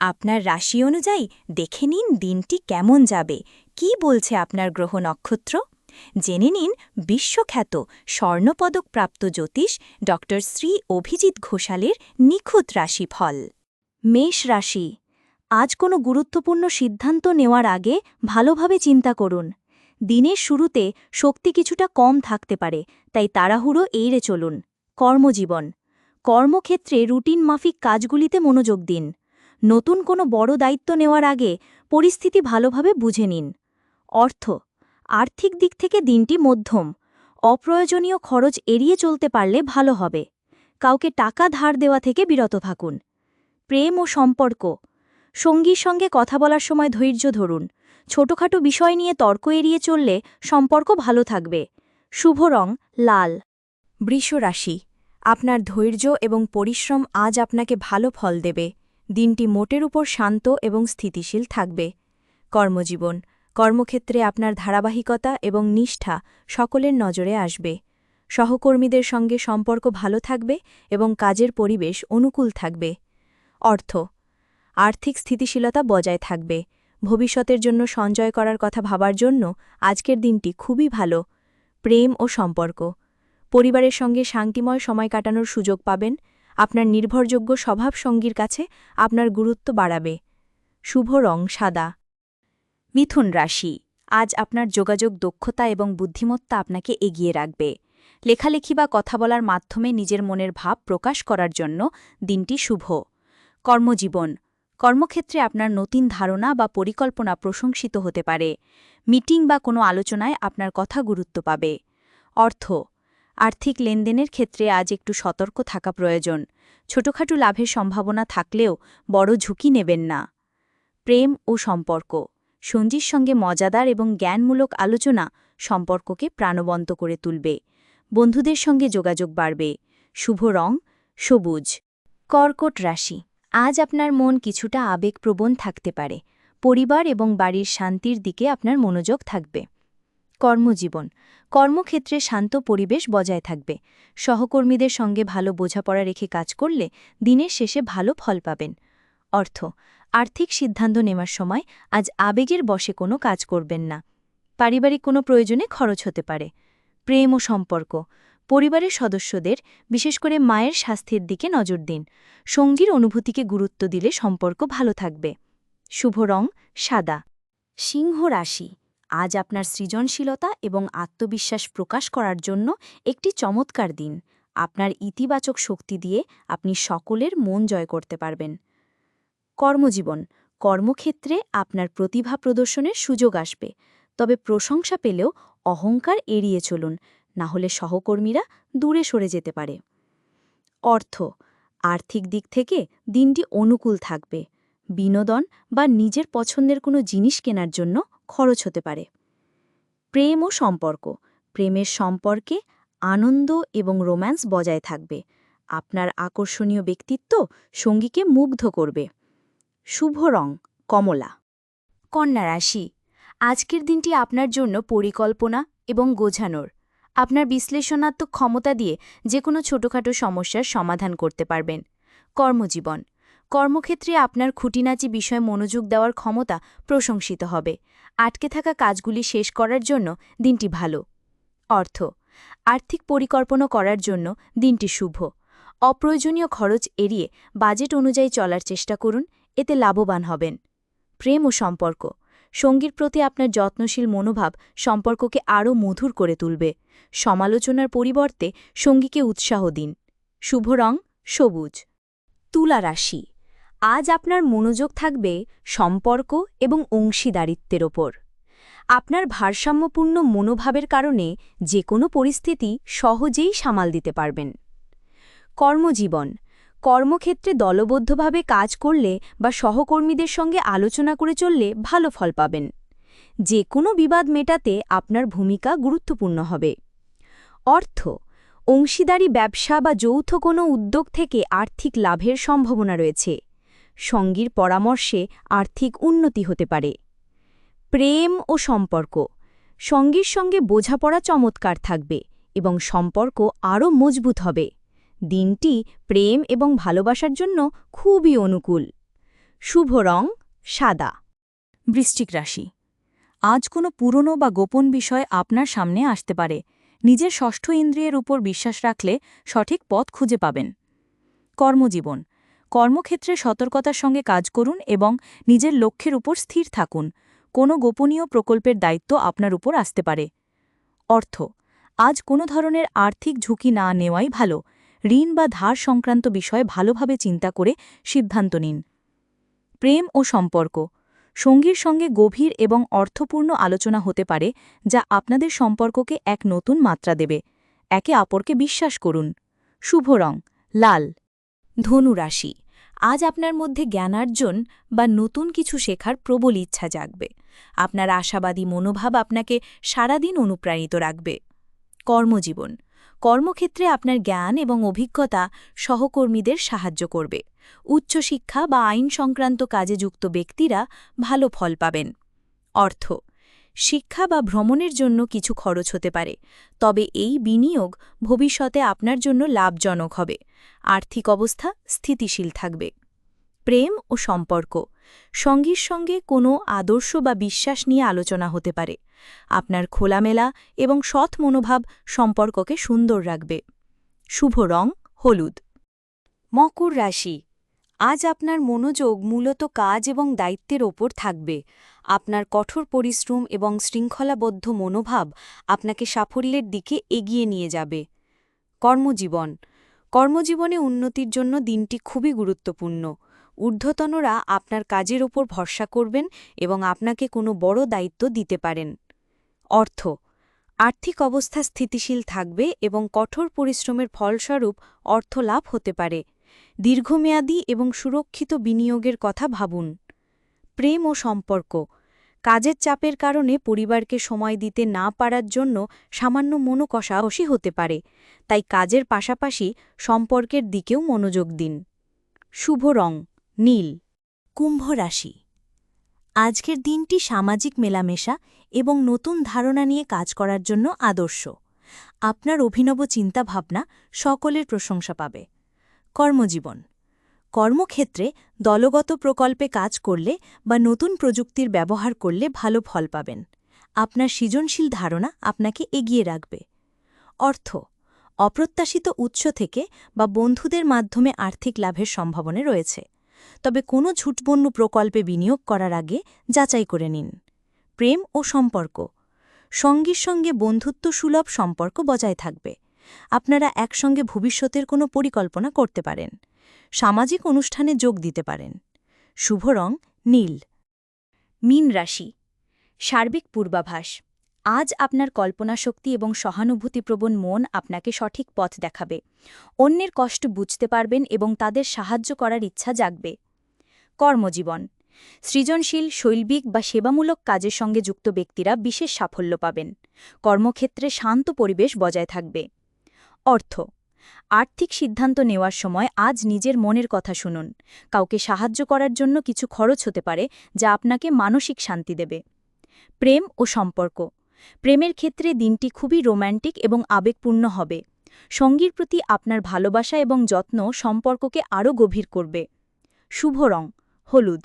আপনার রাশি অনুযায়ী দেখে নিন দিনটি কেমন যাবে। কি বলছে আপনার গ্রহ নক্ষত্র? জেনে নিন বিশ্বখ্যাত স্বর্ণপদকপ্রাপ্ত জ্যোতিষ ড শ্রী অভিজিৎ ঘোষালের নিখুঁত রাশিফল। মেষ রাশি, আজ কোনো গুরুত্বপূর্ণ সিদ্ধান্ত নেওয়ার আগে ভালোভাবে চিন্তা করুন। দিনের শুরুতে শক্তি কিছুটা কম থাকতে পারে, তাই তাড়াহুড়ো এড়ে চলুন। কর্মজীবন, কর্মক্ষেত্রে রুটিন মাফিক কাজগুলিতে মনোযোগ দিন। নতুন কোনো বড় দায়িত্ব নেওয়ার আগে পরিস্থিতি ভালোভাবে বুঝে নিন। অর্থ, আর্থিক দিক থেকে দিনটি মধ্যম, অপ্রয়োজনীয় খরচ এড়িয়ে চলতে পারলে ভালো হবে। কাউকে টাকা ধার দেওয়া থেকে বিরত থাকুন। প্রেম ও সম্পর্ক, সঙ্গীর সঙ্গে কথা বলার সময় ধৈর্য ধরুন। ছোটখাটো বিষয় নিয়ে তর্ক এড়িয়ে চললে সম্পর্ক ভালো থাকবে। শুভ রং, লাল। বৃষ রাশি আপনার ধৈর্য এবং পরিশ্রম আজ আপনাকে ভালো ফল দেবে। দিনটি মোটের উপর শান্ত এবং স্থিতিশীল থাকবে। কর্মজীবন, কর্মক্ষেত্রে আপনার ধারাবাহিকতা এবং নিষ্ঠা সকলের নজরে আসবে। সহকর্মীদের সঙ্গে সম্পর্ক ভালো থাকবে এবং কাজের পরিবেশ অনুকূল থাকবে। অর্থ, আর্থিক স্থিতিশীলতা বজায় থাকবে। ভবিষ্যতের জন্য সঞ্চয় করার কথা ভাবার জন্য আজকের দিনটি খুবই ভালো। প্রেম ও সম্পর্ক, পরিবারের সঙ্গে শান্তিময় সময় কাটানোর সুযোগ পাবেন। আপনার নির্ভরযোগ্য স্বভাব সঙ্গীর কাছে আপনার গুরুত্ব বাড়াবে। শুভ রং সাদা। মিথুন রাশি, আজ আপনার যোগাযোগ দক্ষতা এবং বুদ্ধিমত্তা আপনাকে এগিয়ে রাখবে। লেখালেখি বা কথা বলার মাধ্যমে নিজের মনের ভাব প্রকাশ করার জন্য দিনটি শুভ। কর্মজীবন, কর্মক্ষেত্রে আপনার নতুন ধারণা বা পরিকল্পনা প্রশংসিত হতে পারে। মিটিং বা কোনো আলোচনায় আপনার কথা গুরুত্ব পাবে। অর্থ আর্থিক লেনদেনের ক্ষেত্রে আজ একটু সতর্ক থাকা প্রয়োজন। ছোটখাটো লাভের সম্ভাবনা থাকলেও বড় ঝুঁকি নেবেন না। প্রেম ও সম্পর্ক। সঞ্জির সঙ্গে মজাদার এবং জ্ঞানমূলক আলোচনা সম্পর্ককে প্রাণবন্ত করে তুলবে। বন্ধুদের সঙ্গে যোগাযোগ বাড়বে। শুভ রং, সবুজ। কর্কট রাশি। আজ আপনার মন কিছুটা আবেগপ্রবণ থাকতে পারে। পরিবার এবং বাড়ির শান্তির দিকে আপনার মনোযোগ থাকবে। কর্মজীবন। কর্মক্ষেত্রে শান্ত পরিবেশ বজায় থাকবে। সহকর্মীদের সঙ্গে ভালো বোঝাপড়া রেখে কাজ করলে দিনের শেষে ভালো ফল পাবেন। অর্থ, আর্থিক সিদ্ধান্ত নেওয়ার সময় আজ আবেগের বসে কোনো কাজ করবেন না। পারিবারিক কোনো প্রয়োজনে খরচ হতে পারে। প্রেম ও সম্পর্ক, পরিবারের সদস্যদের, বিশেষ করে মায়ের স্বাস্থ্যের দিকে নজর দিন। সঙ্গীর অনুভূতিকে গুরুত্ব দিলে সম্পর্ক ভালো থাকবে। শুভ রং, সাদা। সিংহ রাশি। আজ আপনার সৃজনশীলতা এবং আত্মবিশ্বাস প্রকাশ করার জন্য একটি চমৎকার দিন। আপনার ইতিবাচক শক্তি দিয়ে আপনি সকলের মন জয় করতে পারবেন। কর্মজীবন। কর্মক্ষেত্রে আপনার প্রতিভা প্রদর্শনের সুযোগ আসবে। তবে প্রশংসা পেলেও অহংকার এড়িয়ে চলুন না হলে সহকর্মীরা দূরে সরে যেতে পারে। অর্থ। আর্থিক দিক থেকে দিনটি অনুকূল থাকবে। বিনোদন বা নিজের পছন্দের কোনো জিনিস কেনার জন্য খরচ হতে পারে। প্রেম ও সম্পর্ক। প্রেমের সম্পর্কে আনন্দ এবং রোম্যান্স বজায় থাকবে। আপনার আকর্ষণীয় ব্যক্তিত্ব সঙ্গীকে মুগ্ধ করবে। শুভ রং, কমলা। কন্যা রাশি। আজকের দিনটি আপনার জন্য পরিকল্পনা এবং গোঝানোর আপনার বিশ্লেষণাত্মক ক্ষমতা দিয়ে যে কোনো ছোটখাটো সমস্যার সমাধান করতে পারবেন। কর্মজীবন। কর্মক্ষেত্রে আপনার খুঁটিনাচি বিষয়ে মনোযোগ দেওয়ার ক্ষমতা প্রশংসিত হবে। আটকে থাকা কাজগুলি শেষ করার জন্য দিনটি ভালো। অর্থ, আর্থিক পরিকল্পনা করার জন্য দিনটি শুভ। অপ্রয়োজনীয় খরচ এড়িয়ে বাজেট অনুযায়ী চলার চেষ্টা করুন, এতে লাভবান হবেন। প্রেম ও সম্পর্ক, সঙ্গীর প্রতি আপনার যত্নশীল মনোভাব সম্পর্ককে আরও মধুর করে তুলবে। সমালোচনার পরিবর্তে সঙ্গীকে উৎসাহ দিন। শুভ রং, সবুজ। তুলা রাশি আজ আপনার মনোযোগ থাকবে সম্পর্ক এবং অংশীদারিত্বের ওপর। আপনার ভারসাম্যপূর্ণ মনোভাবের কারণে যে কোনো পরিস্থিতি সহজেই সামাল দিতে পারবেন। কর্মজীবন। কর্মক্ষেত্রে দলবদ্ধভাবে কাজ করলে বা সহকর্মীদের সঙ্গে আলোচনা করে চললে ভালো ফল পাবেন। যে কোনো বিবাদ মেটাতে আপনার ভূমিকা গুরুত্বপূর্ণ হবে। অর্থ। অংশীদারি ব্যবসা বা যৌথ কোনো উদ্যোগ থেকে আর্থিক লাভের সম্ভাবনা রয়েছে। সঙ্গীর পরামর্শে আর্থিক উন্নতি হতে পারে। প্রেম ও সম্পর্ক। সঙ্গীর সঙ্গে বোঝাপড়া চমৎকার থাকবে এবং সম্পর্ক আরও মজবুত হবে। দিনটি প্রেম এবং ভালোবাসার জন্য খুবই অনুকূল। শুভ রং সাদা। বৃশ্চিক রাশি। আজ কোনো পুরনো বা গোপন বিষয় আপনার সামনে আসতে পারে। নিজের ষষ্ঠ ইন্দ্রিয়ের উপর বিশ্বাস রাখলে সঠিক পথ খুঁজে পাবেন। কর্মজীবন। কর্মক্ষেত্রে সতর্কতার সঙ্গে কাজ করুন এবং নিজের লক্ষ্যের উপর স্থির থাকুন। কোনো গোপনীয় প্রকল্পের দায়িত্ব আপনার উপর আসতে পারে। অর্থ, আজ কোনো ধরনের আর্থিক ঝুঁকি না নেওয়াই ভালো। ঋণ বা ধার সংক্রান্ত বিষয়ে ভালোভাবে চিন্তা করে সিদ্ধান্ত নিন। প্রেম ও সম্পর্ক, সঙ্গীর সঙ্গে গভীর এবং অর্থপূর্ণ আলোচনা হতে পারে যা আপনাদের সম্পর্ককে এক নতুন মাত্রা দেবে। একে অপরকে বিশ্বাস করুন। শুভ রং, লাল। ধনু রাশি। আজ আপনার মধ্যে জ্ঞানার্জন বা নতুন কিছু শেখার প্রবল ইচ্ছা জাগবে। আপনার আশাবাদী মনোভাব আপনাকে সারাদিন অনুপ্রাণিত রাখবে। কর্মজীবন। কর্মক্ষেত্রে আপনার জ্ঞান এবং অভিজ্ঞতা সহকর্মীদের সাহায্য করবে। উচ্চশিক্ষা বা আইন সংক্রান্ত কাজে যুক্ত ব্যক্তিরা ভালো ফল পাবেন। অর্থ। শিক্ষা বা ভ্রমণের জন্য কিছু খরচ হতে পারে। তবে এই বিনিয়োগ ভবিষ্যতে আপনার জন্য লাভজনক হবে। আর্থিক অবস্থা স্থিতিশীল থাকবে। প্রেম ও সম্পর্ক, সঙ্গীর সঙ্গে কোনো আদর্শ বা বিশ্বাস নিয়ে আলোচনা হতে পারে। আপনার খোলামেলা এবং সৎ মনোভাব সম্পর্ককে সুন্দর রাখবে। শুভ রং, হলুদ। মকর রাশি, আজ আপনার মনোযোগ মূলত কাজ এবং দায়িত্বের ওপর থাকবে। আপনার কঠোর পরিশ্রম এবং শৃঙ্খলাবদ্ধ মনোভাব আপনাকে সাফল্যের দিকে এগিয়ে নিয়ে যাবে। কর্মজীবন কর্মজীবনে উন্নতির জন্য দিনটি খুবই গুরুত্বপূর্ণ। ঊর্ধ্বতনরা আপনার কাজের ওপর ভরসা করবেন এবং আপনাকে কোনো বড় দায়িত্ব দিতে পারেন। অর্থ, আর্থিক অবস্থা স্থিতিশীল থাকবে এবং কঠোর পরিশ্রমের ফলস্বরূপ অর্থ লাভ হতে পারে। দীর্ঘমেয়াদী এবং সুরক্ষিত বিনিয়োগের কথা ভাবুন। প্রেম ও সম্পর্ক কাজের চাপের কারণে পরিবারকে সময় দিতে না পারার জন্য সামান্য মনোকষাকষি হতে পারে, তাই কাজের পাশাপাশি সম্পর্কের দিকেও মনোযোগ দিন। শুভ রং, নীল। কুম্ভ রাশি। আজকের দিনটি সামাজিক মেলামেশা এবং নতুন ধারণা নিয়ে কাজ করার জন্য আদর্শ। আপনার অভিনব চিন্তাভাবনা সকলের প্রশংসা পাবে। কর্মজীবন। কর্মক্ষেত্রে দলগত প্রকল্পে কাজ করলে বা নতুন প্রযুক্তির ব্যবহার করলে ভালো ফল পাবেন। আপনার সৃজনশীল ধারণা আপনাকে এগিয়ে রাখবে। অর্থ, অপ্রত্যাশিত উৎস থেকে বা বন্ধুদের মাধ্যমে আর্থিক লাভের সম্ভাবনা রয়েছে। তবে কোনো ঝুটবন্য প্রকল্পে বিনিয়োগ করার আগে যাচাই করে নিন। প্রেম ও সম্পর্ক, সঙ্গীর সঙ্গে বন্ধুত্ব সুলভ সম্পর্ক বজায় থাকবে। আপনারা একসঙ্গে ভবিষ্যতের কোনো পরিকল্পনা করতে পারেন। সামাজিক অনুষ্ঠানে যোগ দিতে পারেন। শুভ রং নীল। মীন রাশি। সার্বিক পূর্বাভাস। আজ আপনার কল্পনাশক্তি এবং সহানুভূতিপ্রবণ মন আপনাকে সঠিক পথ দেখাবে। অন্যের কষ্ট বুঝতে পারবেন এবং তাদের সাহায্য করার ইচ্ছা জাগবে। কর্মজীবন। সৃজনশীল, শৈল্পিক বা সেবামূলক কাজের সঙ্গে যুক্ত ব্যক্তিরা বিশেষ সাফল্য পাবেন। কর্মক্ষেত্রে শান্ত পরিবেশ বজায় থাকবে। অর্থ। আর্থিক সিদ্ধান্ত নেওয়ার সময় আজ নিজের মনের কথা শুনুন। কাউকে সাহায্য করার জন্য কিছু খরচ হতে পারে, যা আপনাকে মানসিক শান্তি দেবে। প্রেম ও সম্পর্ক। প্রেমের ক্ষেত্রে দিনটি খুবই রোম্যান্টিক এবং আবেগপূর্ণ হবে। সঙ্গীর প্রতি আপনার ভালোবাসা এবং যত্ন সম্পর্ককে আরও গভীর করবে। শুভ রং, হলুদ।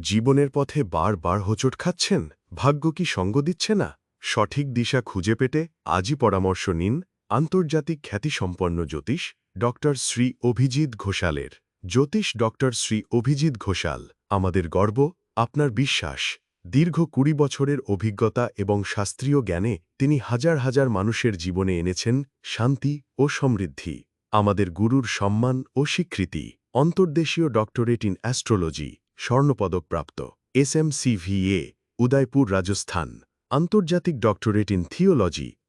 জীবনের পথে বারবার হোঁচট খাচ্ছেন? ভাগ্য কি সঙ্গ দিচ্ছে না? সঠিক দিশা খুঁজে পেতে আজই পরামর্শ নিন আন্তর্জাতিক খ্যাতিসম্পন্ন জ্যোতিষ ড শ্রী অভিজিৎ ঘোষালের। জ্যোতিষ ড শ্রী অভিজিৎ ঘোষাল, আমাদের গর্ব, আপনার বিশ্বাস। দীর্ঘ কুড়ি বছরের অভিজ্ঞতা এবং শাস্ত্রীয় জ্ঞানে তিনি হাজার হাজার মানুষের জীবনে এনেছেন শান্তি ও সমৃদ্ধি। আমাদের গুরুর সম্মান ও স্বীকৃতি। অন্তর্দেশীয় doctorate in astrology, স্বর্ণপদকপ্রাপ্ত। S SMCVA Udaipur Rajasthan. আন্তর্জাতিক doctorate in theology